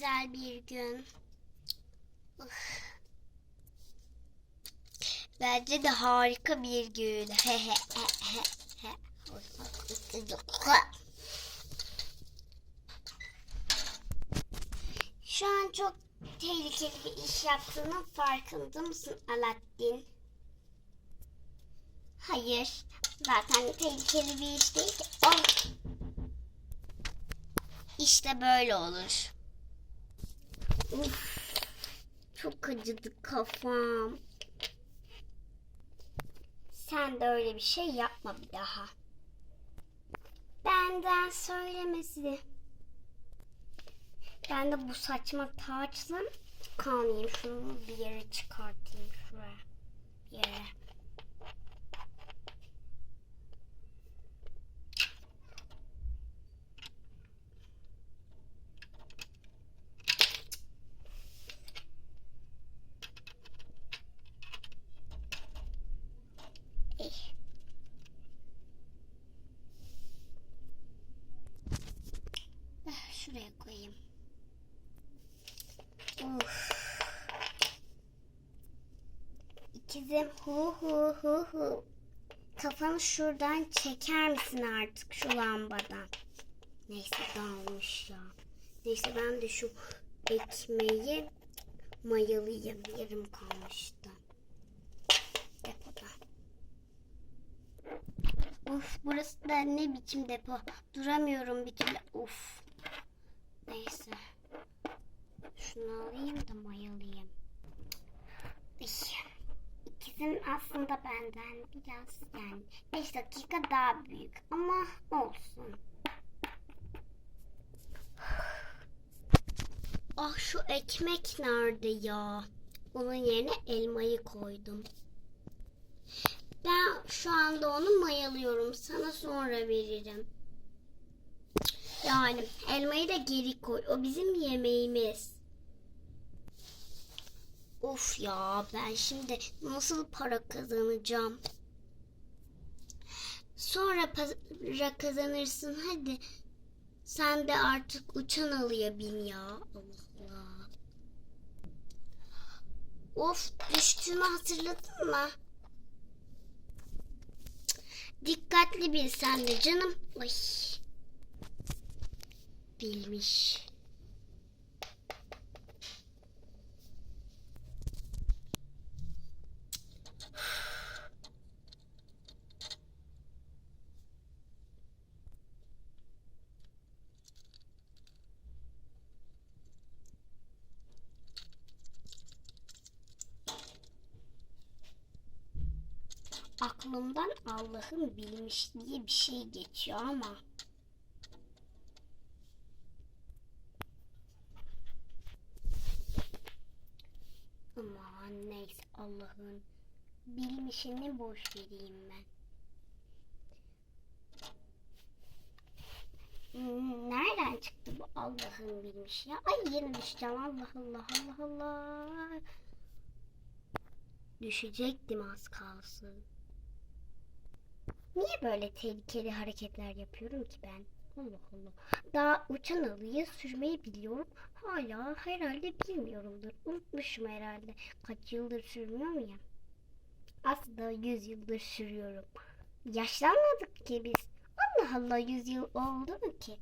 güzel bir gün. Bence de harika bir gün. Şu an çok tehlikeli bir iş yaptığının farkında mısın Alaaddin? Hayır. Zaten tehlikeli bir iş değil ki. Ay. İşte böyle olur. Uf, çok acıdı kafam. Sen de öyle bir şey yapma bir daha. Benden söylemesi. Ben de bu saçma taçla kalmayayım. Şunu bir yere çıkartayım şuraya. Bir yere. Eh. Ah, Şuraya koyayım. Uf. İkizim hu hu hu hu. Kafanı şuradan çeker misin artık şu lambadan? Neyse dağılmış ya. Neyse ben de şu ekmeği mayalayayım. Yarım kalmıştı. Depoda. Of burası da ne biçim depo. Duramıyorum bir türlü. Of. Neyse. Şunu alayım da mayalayayım. Ay. İkizim aslında benden biraz yani 5 dakika daha büyük ama olsun. Ah şu ekmek nerede ya? Onun yerine elmayı koydum. Ben şu anda onu mayalıyorum. Sana sonra veririm. Yani elmayı da geri koy. O bizim yemeğimiz. Of ya ben şimdi nasıl para kazanacağım? Sonra para kazanırsın hadi. Sen de artık uçan alıya bin ya. Allah Allah. Of düştüğümü hatırladın mı? Dikkatli bil sen de canım. Ay. Bilmiş. Aklımdan Allah'ın bilmiş diye bir şey geçiyor ama. Neyse Allah'ın bilmişini boş vereyim ben. Nereden çıktı bu Allah'ın bilmiş ya? Ay yine düşeceğim Allah Allah Allah Allah. Düşecektim az kalsın. Niye böyle tehlikeli hareketler yapıyorum ki ben? Allah Allah. Daha uçan alıyı sürmeyi biliyorum. Hala herhalde bilmiyorumdur. Unutmuşum herhalde. Kaç yıldır sürmüyorum ya. Aslında yüz yıldır sürüyorum. Yaşlanmadık ki biz. Allah Allah yüz yıl oldu mu ki?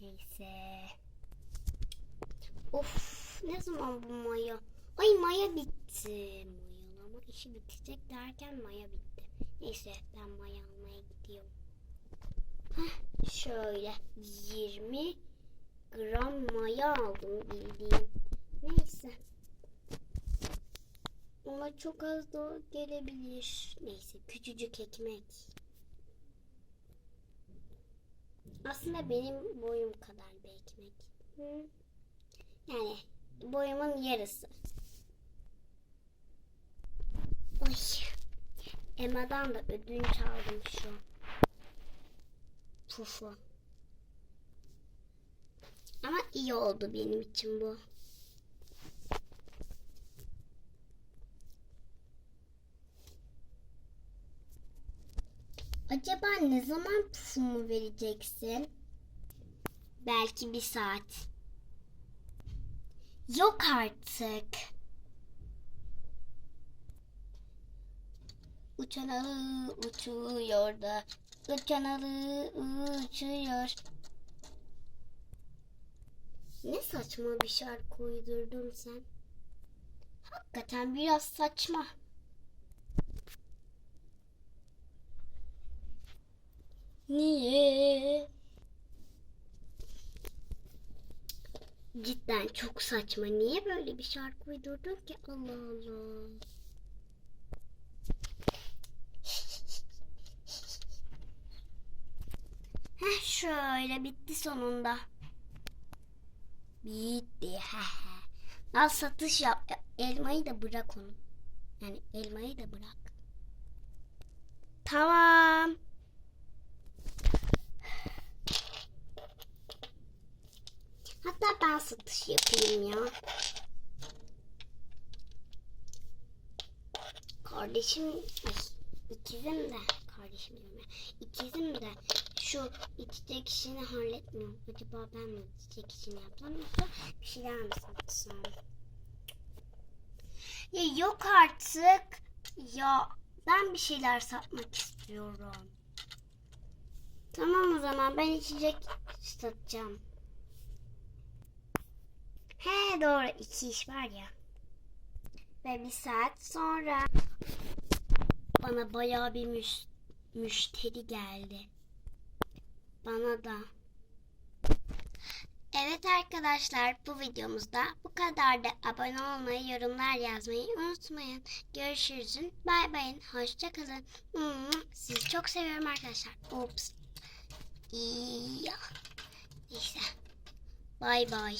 Neyse. Of ne zaman bu maya? Ay maya bitti. Mayalama işi bitecek derken maya bitti. Neyse ben maya almaya gidiyorum. Şöyle 20 gram maya aldım bildiğin. Neyse. Ama çok az da gelebilir. Neyse küçücük ekmek. Aslında benim boyum kadar bir ekmek. Yani boyumun yarısı. Ay. Emma'dan da ödünç aldım şu an. Pufu. Ama iyi oldu benim için bu. Acaba ne zaman pufumu vereceksin? Belki bir saat. Yok artık. Uçan uçuyor da uçan arı uçuyor. Ne saçma bir şarkı uydurdun sen. Hakikaten biraz saçma. Niye? Cidden çok saçma. Niye böyle bir şarkı uydurdun ki? Allah Allah. Heh şöyle bitti sonunda. Bitti. Al satış yap. Elmayı da bırak onu. Yani elmayı da bırak. Tamam. Hatta ben satış yapayım ya. Kardeşim, ikizim de, kardeşim ya. İkizim de şu içecek işini halletmiyor. Acaba ben mi içecek işini yapsam yoksa bir şeyler mi satsam? Ya yok artık. Ya ben bir şeyler satmak istiyorum. Tamam o zaman ben içecek satacağım. He doğru iki iş var ya. Ve bir saat sonra bana bayağı bir müş- müşteri geldi. Bana da. Evet arkadaşlar bu videomuzda bu kadar da abone olmayı, yorumlar yazmayı unutmayın. Görüşürüz. Bay bayın. Hoşçakalın. Sizi çok seviyorum arkadaşlar. Ups. İyi. Neyse. Bay bay.